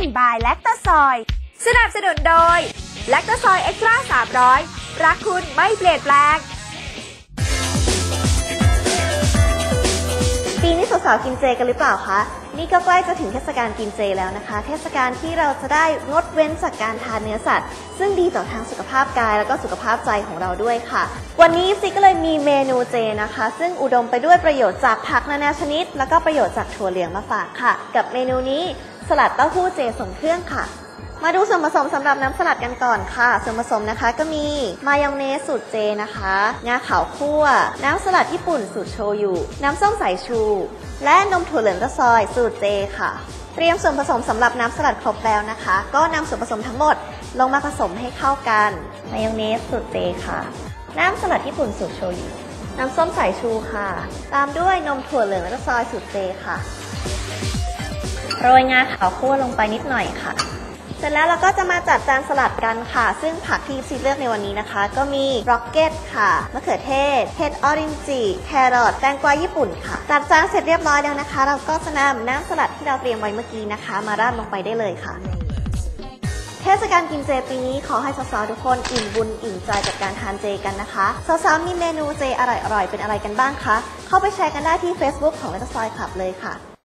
นบายแลคตาซอย สนับสนุนโดยแลคตาซอยเอ็กซ์ตร้า300 รักคุณไม่เปลี่ยนแปลง สาวๆกินเจกันหรือเปล่าคะ นี่ก็ใกล้จะถึงเทศกาลกินเจแล้วนะคะ เทศกาลที่เราจะได้งดเว้นจากการทานเนื้อสัตว์ ซึ่งดีต่อทางสุขภาพกาย แล้วก็สุขภาพใจของเราด้วยค่ะ วันนี้ซิก็เลยมีเมนูเจนะคะ ซึ่งอุดมไปด้วยประโยชน์จากผักนานาชนิด แล้วก็ประโยชน์จากถั่วเหลืองมาฝากค่ะ กับเมนูนี้สลัดเต้าหู้เจส่งเครื่องค่ะ มาดูส่วนผสมสำหรับน้ำสลัดกันก่อนค่ะ ส่วนผสมนะคะก็มีมายองเนสสูตรเจนะคะ งาขาวคั่ว น้ำสลัดญี่ปุ่นสูตรโชยุ น้ำส้มสายชู และนมถั่วเหลืองตะซอยสูตรเจค่ะ เตรียมส่วนผสมสำหรับน้ำสลัดครบแล้วนะคะ ก็นำส่วนผสมทั้งหมดลงมาผสมให้เข้ากัน มายองเนสสูตรเจค่ะ น้ำสลัดญี่ปุ่นสูตรโชยุ น้ำส้มสายชูค่ะ ตามด้วยนมถั่วเหลืองตะซอยสูตรเจค่ะ โรยงาขาวคั่วลงไปนิดหน่อยค่ะ เสร็จแล้วเราก็จะมาจัดจานสลัดกันค่ะ ซึ่งผักที่ซีเลือกในวันนี้นะคะ ก็มีร็อกเก็ตค่ะมะเขือเทศเห็ดออรินจิแครอทแตงกวาญี่ปุ่นค่ะ จัดจานเสร็จเรียบร้อยแล้วนะคะ เราก็จะนำน้ำสลัดที่เราเตรียมไว้เมื่อกี้นะคะ มาราดลงไปได้เลยค่ะเทศกาลกินเจปีนี้ขอให้สาวๆทุกคนอิ่มบุญอิ่มใจกับการทานเจกันนะคะสาวๆมีเมนูเจอร่อยๆเป็นอะไรกันบ้างคะเข้าไปแชร์กันได้ที่ Facebook ของ l e t ซอยคลับเลยค่ะ